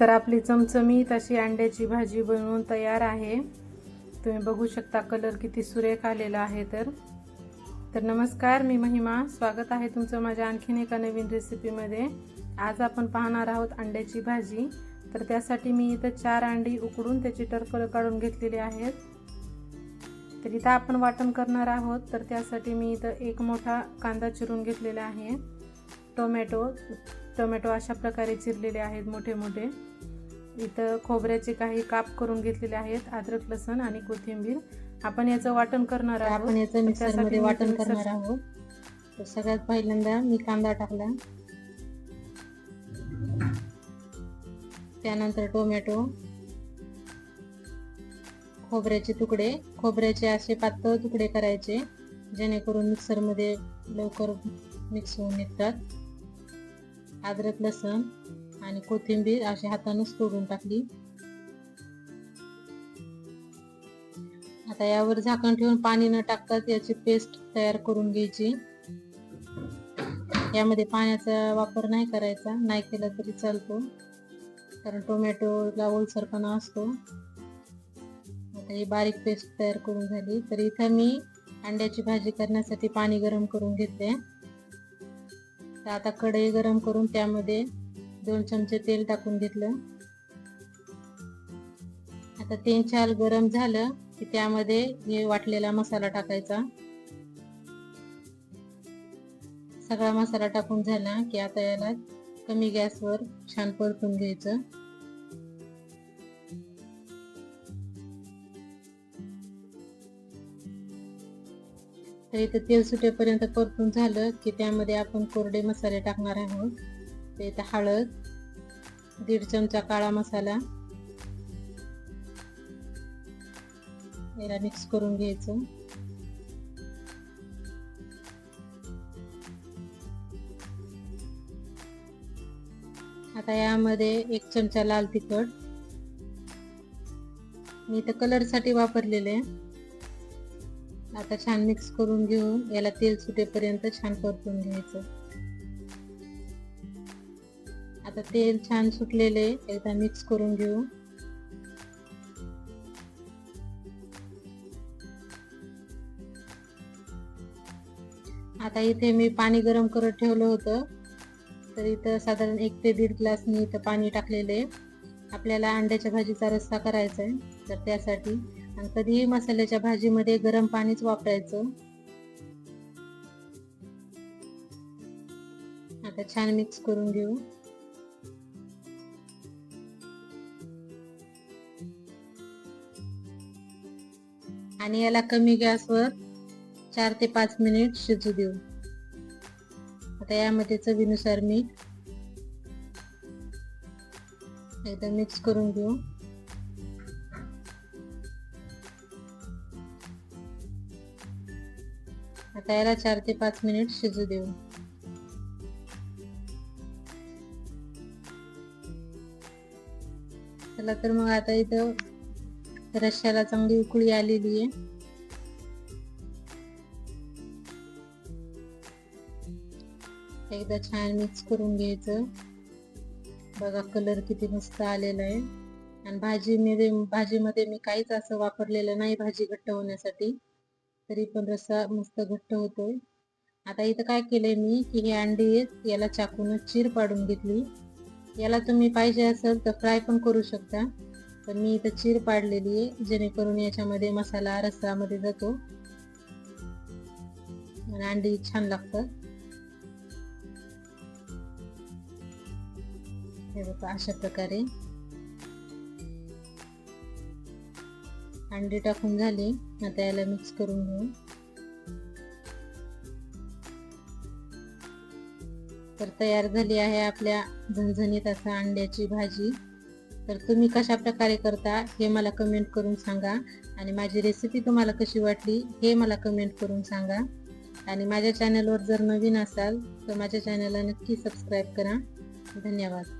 तर आपली चमचमीत अशी अंड्याची भाजी बनवून तयार आहे. तुम्ही बघू शकता कलर किती सुरेख आलेला आहे तर. तर नमस्कार मी महिमा. स्वागत आहे तुमचं माझ्या आणखीन एका नवीन रेसिपीमध्ये. आज आपण पाहणार आहोत अंड्याची भाजी. तर त्यासाठी मी इथं चार अंडी उकडून त्याची टरफलं काढून घेतलेली आहेत. तर इथं आपण वाटण करणार आहोत. तर त्यासाठी मी इथं एक मोठा कांदा चिरून घेतलेला आहे. टोमॅटो टोमॅटो अशा प्रकारे चिरलेले आहेत मोठे मोठे. इथं खोबऱ्याचे काही काप करून घेतलेले आहेत अद्रक लसण आणि कोथिंबीर. आपण याचं वाटण करणार आहोत आपण याचं मिक्सरमध्ये वाटण करणार आहोत. तर सगळ्यात पहिल्यांदा मी कांदा टाकला. त्यानंतर टोमॅटो खोबऱ्याचे तुकडे. खोबऱ्याचे असे पातळ तुकडे करायचे जेणेकरून मिक्सरमध्ये लवकर मिक्स होऊन निघतात. अद्रक लसण आणि कोथिंबीर अशी हातानंच तोडून टाकली. आता यावर झाकण ठेवून पाणी न टाकतात याची पेस्ट तयार करून घ्यायची. यामध्ये पाण्याचा वापर नाही करायचा नाही केला तरी चालतो. कारण टोमॅटोला ओलसरपणा असतो. आता ही बारीक पेस्ट तयार करून झाली. तर इथं मी अंड्याची भाजी करण्यासाठी पाणी गरम करून घेतले तर आता कढई गरम करून त्यामध्ये दोन चमचे तेल टाकून घेतलं. आता तेल छान गरम झालं की त्यामध्ये हे वाटलेला मसाला टाकायचा. सगळा मसाला टाकून झाला की आता याला कमी गॅसवर छान परतून घ्यायचं. तर इथं तेल सुटेपर्यंत परतून झालं की त्यामध्ये आपण कोरडे मसाले टाकणार आहोत. तर इथं हळद दीड चमचा काळा मसाला. याला मिक्स करून घ्यायचं. आता यामध्ये एक चमचा लाल तिखट. मी इथं कलरसाठी वापरलेले आता छान मिक्स करून घेऊ. याला तेल सुटेपर्यंत छान परतून घ्यायचं. आता तेल छान सुटलेले एकदा मिक्स करून घेऊ. आता इथे मी पाणी गरम करत ठेवलं होतं. तर इथं साधारण एक ते दीड ग्लास मी इथं पाणी टाकलेले आपल्याला अंड्याच्या भाजीचा रस्सा करायचा आहे. तर त्यासाठी आणि कधीही मसाल्याच्या भाजीमध्ये गरम पाणीच वापरायचं. आता छान मिक्स करून घेऊ. आणि याला कमी गॅसवर चार ते पाच मिनिट शिजू देऊ. आता यामध्ये चवीनुसार मीठ एकदा मिक्स करून घेऊ. आता याला चार ते पाच मिनिट शिजू देऊ. चला तर मग आता इथं रश्याला चांगली उकळी आलेली आहे. एकदा छान मिक्स करून घ्यायचं. बघा कलर किती मस्त आलेला आहे. आणि भाजीमध्ये भाजीमध्ये मी काहीच असं वापरलेलं नाही भाजी घट्ट होण्यासाठी. तरी पण रस्सा मस्त घट्ट होतोय. आता इथं काय केलंय मी की हे अंडी आहेत याला चाकून चीर पाडून घेतली. याला तुम्ही पाहिजे असेल तर फ्राय पण करू शकता. पण मी इथं चीर पाडलेली आहे जेणेकरून याच्यामध्ये मसाला रस्सामध्ये जातो. अंडी छान लागतात. हे बघा अशा प्रकारे. अंडी टाकून झाली. आता याला मिक्स करून घेऊ. तर तयार झाली आहे आपल्या झणझणीत असा अंड्याची भाजी. तर तुम्ही कशा प्रकारे करता हे मला कमेंट करून सांगा. आणि माझी रेसिपी तुम्हाला कशी वाटली हे मला कमेंट करून सांगा. आणि माझ्या चॅनलवर जर नवीन असाल तर माझ्या चॅनलला नक्की सबस्क्राईब करा. धन्यवाद.